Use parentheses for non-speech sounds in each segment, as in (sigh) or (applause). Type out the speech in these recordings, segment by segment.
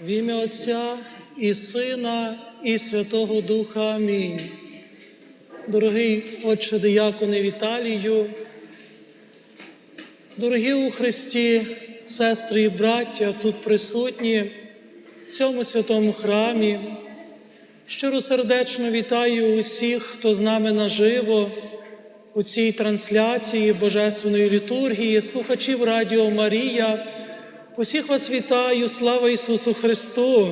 В ім'я Отця і Сина, і Святого Духа. Амінь. Дорогий Отче Дияконе Віталію, дорогі у Христі, сестри і браття, тут присутні в цьому святому храмі. Щиро сердечно вітаю усіх, хто з нами наживо у цій трансляції Божественної літургії, слухачів Радіо Марія. Усіх вас вітаю, слава Ісусу Христу!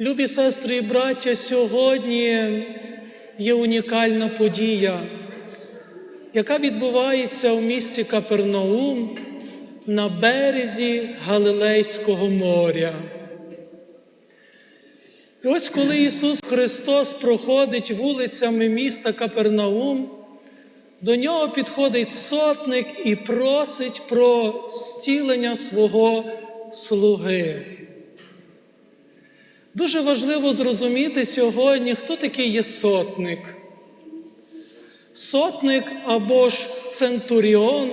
Любі сестри і браття, сьогодні є унікальна подія, яка відбувається у місті Капернаум на березі Галилейського моря. І ось коли Ісус Христос проходить вулицями міста Капернаум, до нього підходить сотник і просить про зцілення свого слуги. Дуже важливо зрозуміти сьогодні, хто такий є сотник. Сотник або ж центуріон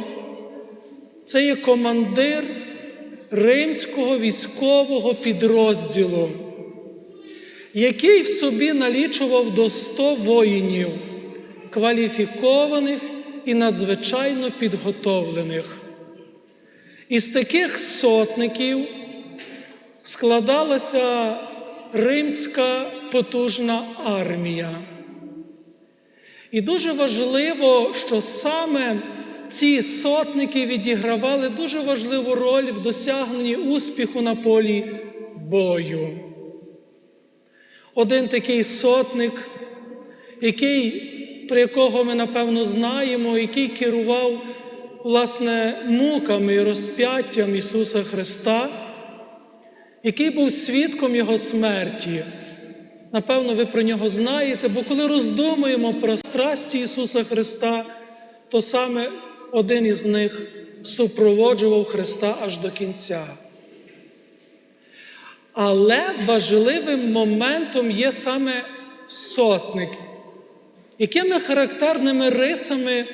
це є командир римського військового підрозділу, який в собі налічував до 100 воїнів, кваліфікованих і надзвичайно підготовлених. Із таких сотників складалася римська потужна армія. І дуже важливо, що саме ці сотники відігравали дуже важливу роль в досягненні успіху на полі бою. Один такий сотник, який, про якого ми напевно знаємо, який керував власне муками і розп'яттям Ісуса Христа, який був свідком Його смерті. Напевно, ви про нього знаєте, бо коли роздумуємо про страсті Ісуса Христа, то саме один із них супроводжував Христа аж до кінця. Але важливим моментом є саме сотник, якими характерними рисами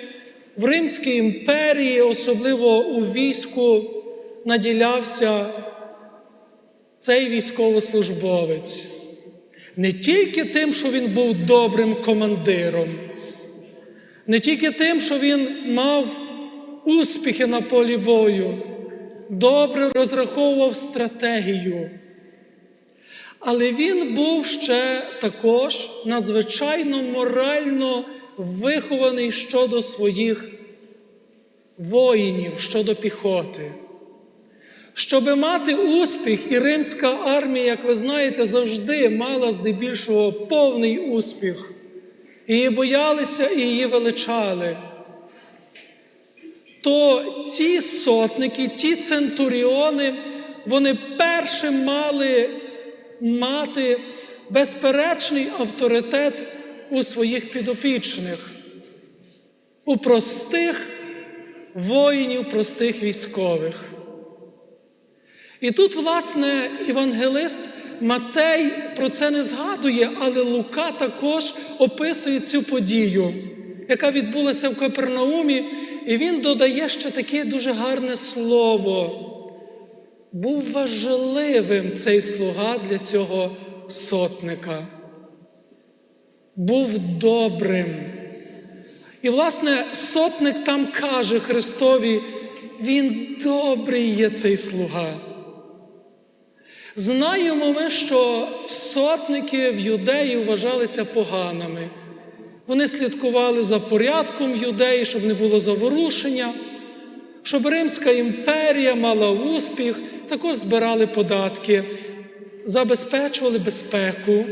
в Римській імперії, особливо у війську, наділявся цей військовослужбовець. Не тільки тим, що він був добрим командиром, не тільки тим, що він мав успіхи на полі бою, добре розраховував стратегію. Але він був ще також надзвичайно морально вихований щодо своїх воїнів, щодо піхоти. Щоби мати успіх, і римська армія, як ви знаєте, завжди мала здебільшого повний успіх. Її боялися і її величали. То ці сотники, ті центуріони, вони першим мали мати безперечний авторитет у своїх підопічних, у простих воїнів, простих військових. І тут, власне, євангелист Матей про це не згадує, але Лука також описує цю подію, яка відбулася в Капернаумі, і він додає ще таке дуже гарне слово. Був важливим цей слуга для цього сотника. Був добрим. І, власне, сотник там каже Христові, він добрий є цей слуга. Знаємо ми, що сотники в юдеї вважалися поганими. Вони слідкували за порядком юдеї, щоб не було заворушення, щоб Римська імперія мала успіх, також збирали податки, забезпечували безпеку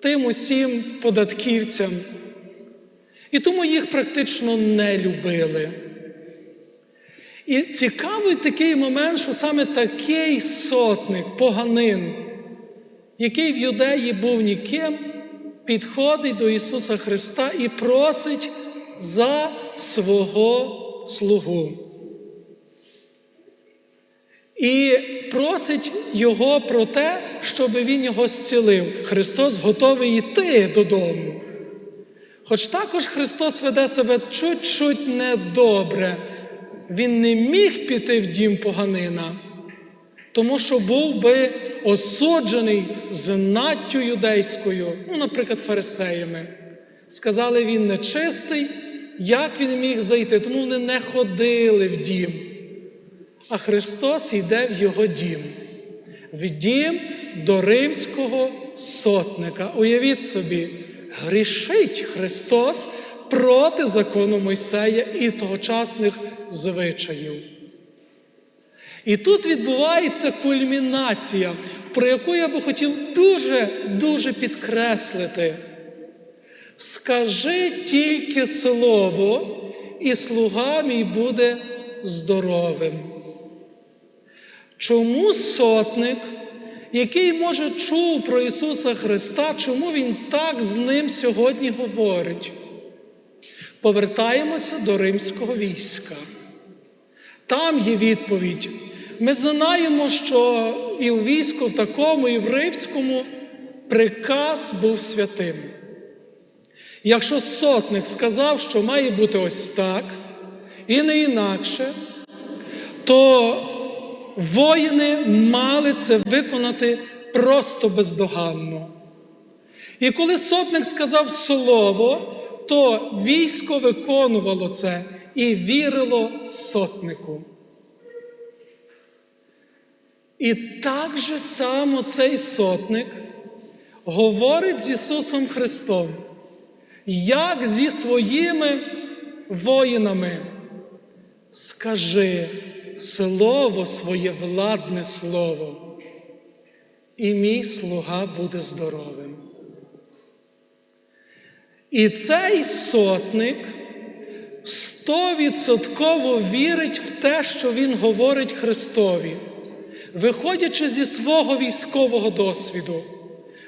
тим усім податківцям. І тому їх практично не любили. І цікавий такий момент, що саме такий сотник, поганин, який в юдеї був ніким, підходить до Ісуса Христа і просить за свого слугу. І просить Його про те, щоб Він його зцілив. Христос готовий йти додому. Хоч також Христос веде себе чуть-чуть недобре. він не міг піти в дім поганина, тому що був би осуджений знаттю юдейською, ну, наприклад, фарисеями. Сказали, він нечистий, як він міг зайти? Тому вони не ходили в дім. А Христос йде в його дім, в дім до римського сотника. Уявіть собі, грішить Христос проти закону Мойсея і тогочасних звичаїв. І тут відбувається кульмінація, про яку я би хотів дуже-дуже підкреслити. Скажи тільки слово, і слуга мій буде здоровим. Чому сотник, який, може, чув про Ісуса Христа, чому Він так з ним сьогодні говорить? Повертаємося до римського війська. Там є відповідь. Ми знаємо, що і у війську в такому, і в римському приказ був святим. Якщо сотник сказав, що має бути ось так, і не інакше, то воїни мали це виконати просто бездоганно. І коли сотник сказав слово, то військо виконувало це і вірило сотнику. І так же само цей сотник говорить з Ісусом Христом, як зі своїми воїнами. Скажи слово своє владне слово, і мій слуга буде здоровим. І цей сотник стовідсотково вірить в те, що він говорить Христові, виходячи зі свого військового досвіду.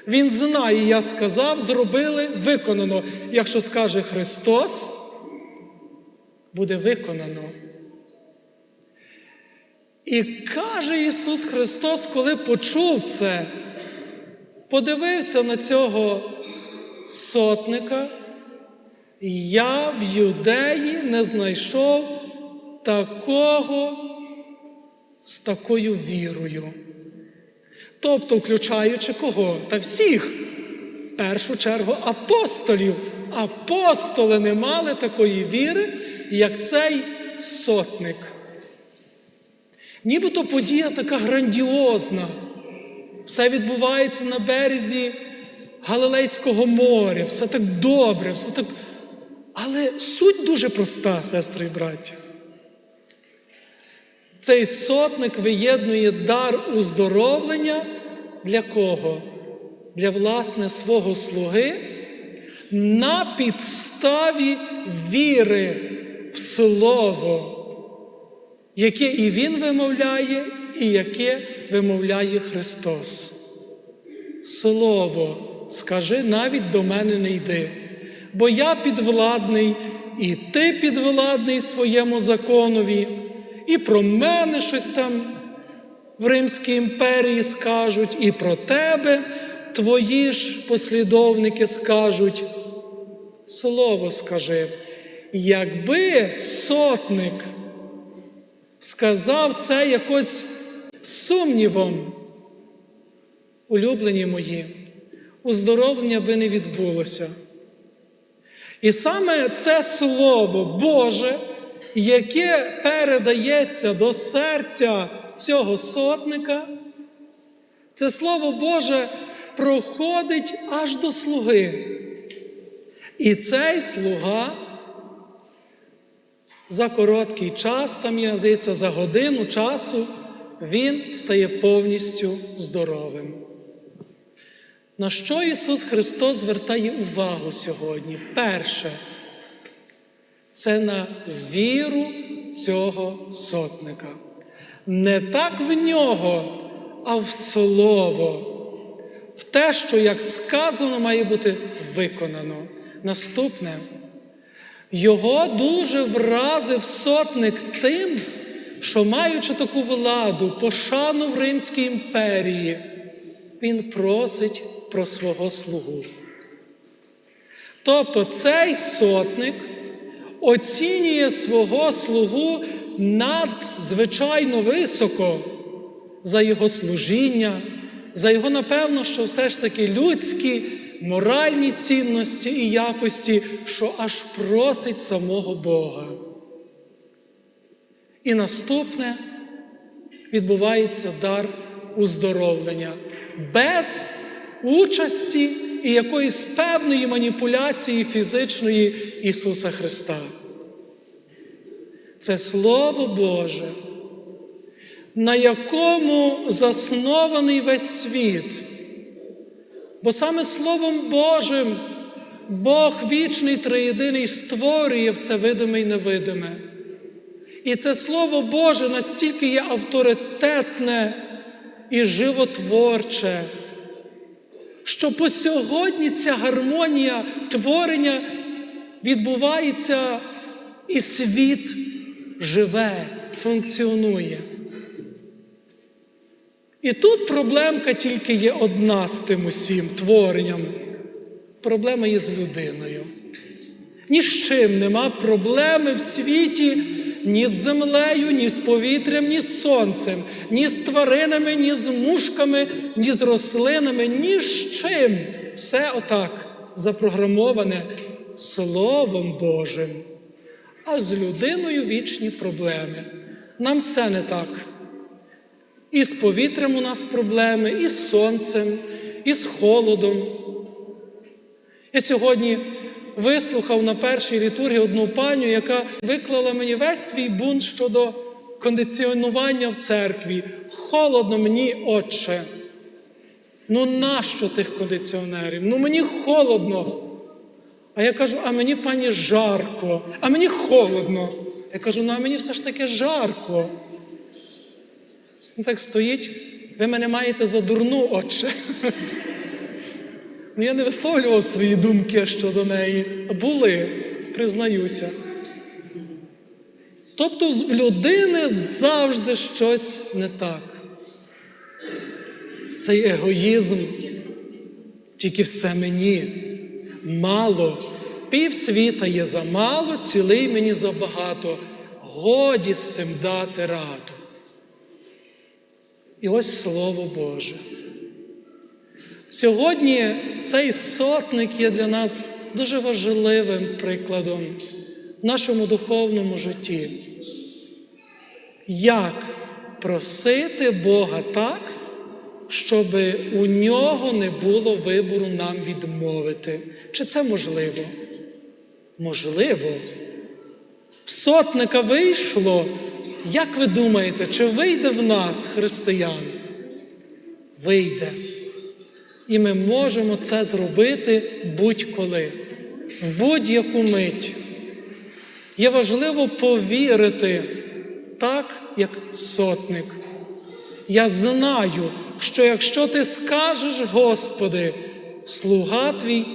Він знає, я сказав, зробили, виконано. Якщо скаже Христос, буде виконано. І каже Ісус Христос, коли почув це, подивився на цього сотника, я в юдеї не знайшов такого з такою вірою. Тобто, включаючи кого? Та всіх, в першу чергу, апостолів. Апостоли не мали такої віри, як цей сотник. Нібито подія така грандіозна. Все відбувається на березі Галилейського моря, все так добре, все так. Але суть дуже проста, сестри і браття. Цей сотник виєднує дар уздоровлення для кого? Для власне свого слуги на підставі віри в слово, яке і він вимовляє, і яке вимовляє Христос. Слово, скажи, навіть до мене не йди, бо я підвладний, і ти підвладний своєму законові, і про мене щось там в Римській імперії скажуть, і про тебе твої ж послідовники скажуть. Слово скажи, якби сотник сказав це якось сумнівом, улюблені мої, уздоровлення би не відбулося. І саме це Слово Боже, яке передається до серця цього сотника, це Слово Боже проходить аж до слуги. І цей слуга за короткий час, там я здається, за годину часу, він стає повністю здоровим. На що Ісус Христос звертає увагу сьогодні? Перше, це на віру цього сотника. Не так в нього, а в слово, в те, що, як сказано, має бути виконано. Наступне, його дуже вразив сотник тим, що, маючи таку владу, пошану в Римській імперії, він просить про свого слугу. Тобто цей сотник оцінює свого слугу надзвичайно високо за Його служіння, за Його, напевно, що все ж таки людські, моральні цінності і якості, що аж просить самого Бога. І наступне відбувається дар уздоровлення без участі і якоїсь певної маніпуляції фізичної Ісуса Христа. Це Слово Боже, на якому заснований весь світ. Бо саме Словом Божим Бог вічний триєдиний створює все видиме і невидиме. І це Слово Боже настільки є авторитетне і животворче, що по сьогодні ця гармонія творення відбувається, і світ живе, функціонує. І тут проблемка тільки є одна з тим усім творенням. Проблема є з людиною. Ні з чим нема проблеми в світі ні з землею, ні з повітрям, ні з сонцем, ні з тваринами, ні з мушками, ні з рослинами, ні з чим. Все отак запрограмоване Словом Божим. А з людиною вічні проблеми. Нам все не так. І з повітрям у нас проблеми, і з сонцем, і з холодом. Я сьогодні вислухав на першій літургії одну паню, яка виклала мені весь свій бунт щодо кондиціонування в церкві. Холодно мені, отче. Ну нащо тих кондиціонерів? Ну мені холодно. А я кажу, а мені пані жарко, а мені холодно. Я кажу, ну а мені все ж таки жарко. Ну так стоїть, ви мене маєте за дурну, отче. Ну, я не висловлював свої думки щодо неї. Були, признаюся. Тобто в людини завжди щось не так. Цей егоїзм, тільки все мені мало. Пів світа є замало, цілий мені забагато. Годі з цим дати раду. І ось Слово Боже. Сьогодні цей сотник є для нас дуже важливим прикладом в нашому духовному житті. Як просити Бога так, щоб у нього не було вибору нам відмовити? Чи це можливо? Можливо. Сотника вийшло. Як ви думаєте, чи вийде в нас, християн? Вийде. І ми можемо це зробити будь-коли, в будь-яку мить. Є важливо повірити так, як сотник. Я знаю, що якщо ти скажеш, Господи, слуга твій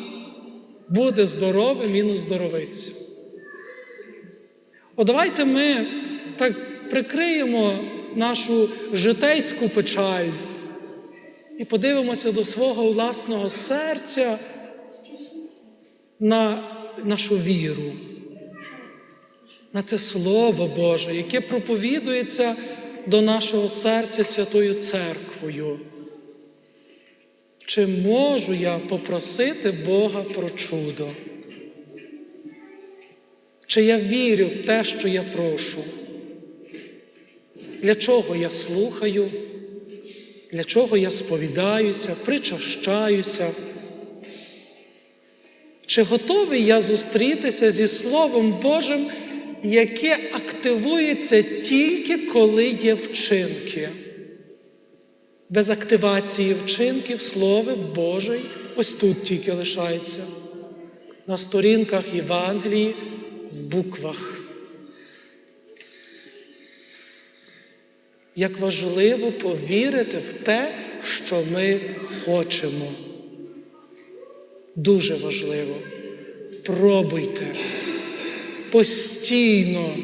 буде здоровим, він оздоровиться. От давайте ми так прикриємо нашу житейську печаль і подивимося до свого власного серця на нашу віру, на це Слово Боже, яке проповідується до нашого серця Святою Церквою. Чи можу я попросити Бога про чудо? Чи я вірю в те, що я прошу? Для чого я слухаю? Для чого я сповідаюся, причащаюся? Чи готовий я зустрітися зі Словом Божим, яке активується тільки коли є вчинки? Без активації вчинків Слово Боже ось тут тільки лишається, на сторінках Євангелії, в буквах. Як важливо повірити в те, що ми хочемо. Дуже важливо. Пробуйте. Постійно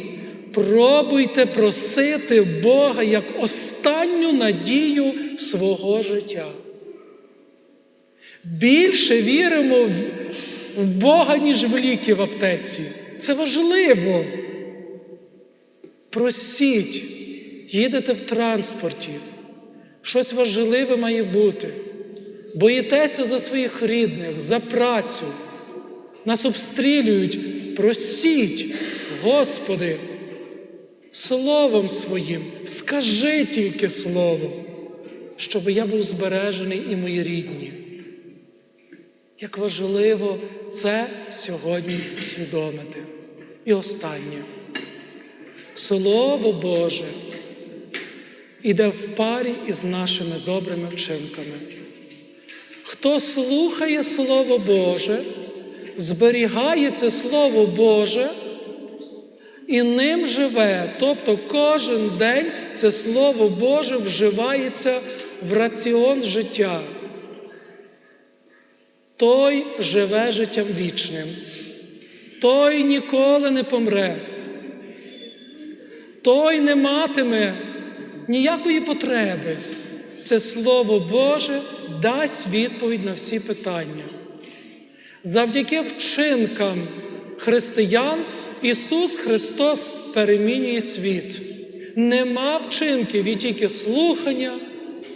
пробуйте просити Бога як останню надію свого життя. Більше віримо в Бога, ніж в ліки в аптеці. Це важливо. Просіть, їдете в транспорті, щось важливе має бути. Боїтеся за своїх рідних, за працю. Нас обстрілюють. Просіть, Господи, словом своїм, скажи тільки слово, щоб я був збережений і мої рідні. Як важливо це сьогодні усвідомити. І останнє. Слово Боже іде в парі із нашими добрими вчинками. Хто слухає Слово Боже, зберігає це Слово Боже і ним живе, тобто кожен день це Слово Боже вживається в раціон життя. Той живе життям вічним, той ніколи не помре, той не матиме ніякої потреби. Це Слово Боже дасть відповідь на всі питання. Завдяки вчинкам християн Ісус Христос перемінює світ. Нема вчинків і тільки слухання.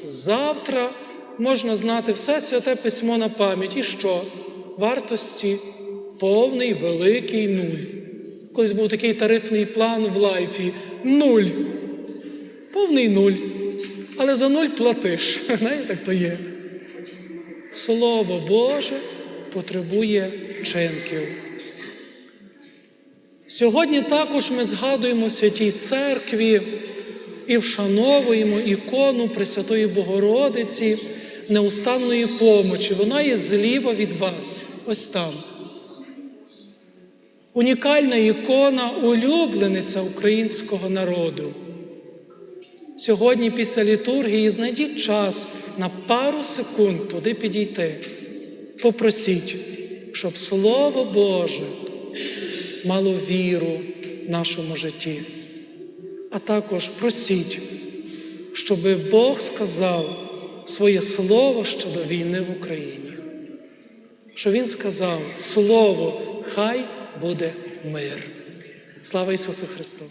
Завтра можна знати все святе письмо на пам'ять. І що? Вартості повний великий нуль. Колись був такий тарифний план в лайфі нуль. Повний нуль. Але за нуль платиш. (laughs) Знаєте, так то є. Слово Боже потребує вчинків. Сьогодні також ми згадуємо Святій Церкві і вшановуємо ікону Пресвятої Богородиці неустанної помочі. Вона є зліва від вас, ось там. Унікальна ікона, улюблениця українського народу. Сьогодні після літургії знайдіть час на пару секунд туди підійти. Попросіть, щоб Слово Боже мало віру в нашому житті. А також просіть, щоб Бог сказав своє слово щодо війни в Україні. Що Він сказав Слово, хай буде мир. Слава Ісусу Христу!